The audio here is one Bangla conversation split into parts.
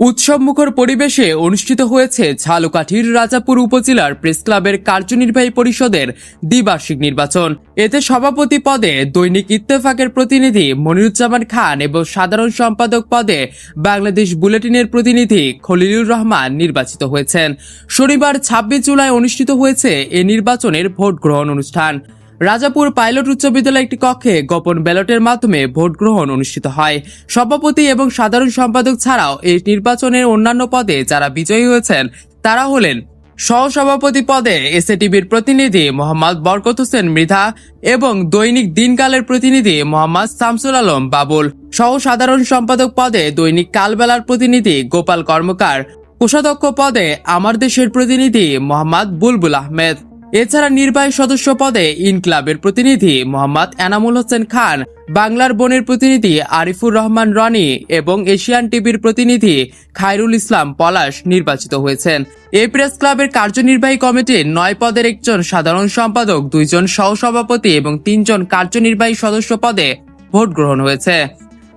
উৎসবমুখর পরিবেশে অনুষ্ঠিত হয়েছে ঝালকাঠির রাজাপুর উপজেলার প্রেস ক্লাবের কার্যনির্বাহী পরিষদের দ্বিবার্ষিক নির্বাচন। এতে সভাপতি পদে দৈনিক ইত্তেফাকের প্রতিনিধি মনিরুজ্জামান খান এবং সাধারণ সম্পাদক পদে বাংলাদেশ বুলেটিনের প্রতিনিধি খলিলুর রহমান নির্বাচিত হয়েছেন। শনিবার ছাব্বিশ জুলাই অনুষ্ঠিত হয়েছে এ নির্বাচনের ভোট গ্রহণ অনুষ্ঠান। রাজাপুর পাইলট উচ্চ বিদ্যালয় একটি কক্ষে গোপন ব্যালটের মাধ্যমে ভোট গ্রহণ অনুষ্ঠিত হয়। সভাপতি এবং সাধারণ সম্পাদক ছাড়াও এই নির্বাচনের অন্যান্য পদে যারা বিজয়ী হয়েছেন, তারা হলেন সহসভাপতি পদে এসএটিভির প্রতিনিধি মোহাম্মদ বরকত হোসেন মৃধা এবং দৈনিক দিনকালের প্রতিনিধি মোহাম্মদ শামসুল আলম বাবুল। সহ সাধারণ সম্পাদক পদে দৈনিক কালবেলার প্রতিনিধি গোপাল কর্মকার। কোষাধ্যক্ষ পদে আমার দেশের প্রতিনিধি মোহাম্মদ বুলবুল আহমেদ। এছাড়া নির্বাহী সদস্য পদে ইনক্লাবের প্রতিনিধি মোহাম্মদ এনামুল হোসেন খান, বাংলার বনের প্রতিনিধি আরিফুর রহমান রনি এবং এশিয়ান টিভির প্রতিনিধি খায়রুল ইসলাম পলাশ নির্বাচিত হয়েছেন। এই প্রেস ক্লাবের কার্যনির্বাহী কমিটির নয় পদের একজন সাধারণ সম্পাদক, দুইজন সহসভাপতি এবং তিনজন কার্যনির্বাহী সদস্য পদে ভোট গ্রহণ হয়েছে।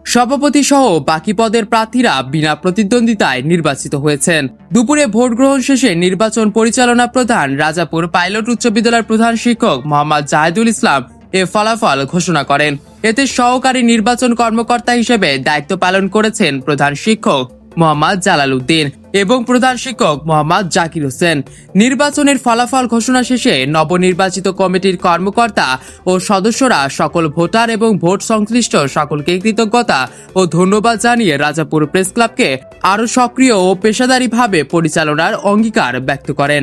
সভাপতি সহ বাকি পদের প্রার্থীরা বিনা প্রতিদ্বন্দ্বিতায় নির্বাচিত হয়েছেন। দুপুরে ভোট গ্রহণ শেষে নির্বাচন পরিচালনা প্রধান রাজাপুর পাইলট উচ্চ বিদ্যালয়ের প্রধান শিক্ষক মোহাম্মদ জাহেদুল ইসলাম এ ফলাফল ঘোষণা করেন। এতে সহকারী নির্বাচন কর্মকর্তা হিসেবে দায়িত্ব পালন করেছেন প্রধান শিক্ষক মোহাম্মদ জালাল উদ্দিন এবং প্রধান শিক্ষক মোহাম্মদ জাকির হোসেন। নির্বাচনের ফলাফল ঘোষণা শেষে নবনির্বাচিত কমিটির কর্মকর্তা ও সদস্যরা সকল ভোটার এবং ভোট সংশ্লিষ্ট সকলকে কৃতজ্ঞতা ও ধন্যবাদ জানিয়ে রাজাপুর প্রেস ক্লাবকে আরও সক্রিয় ও পেশাদারীভাবে পরিচালনার অঙ্গীকার ব্যক্ত করেন।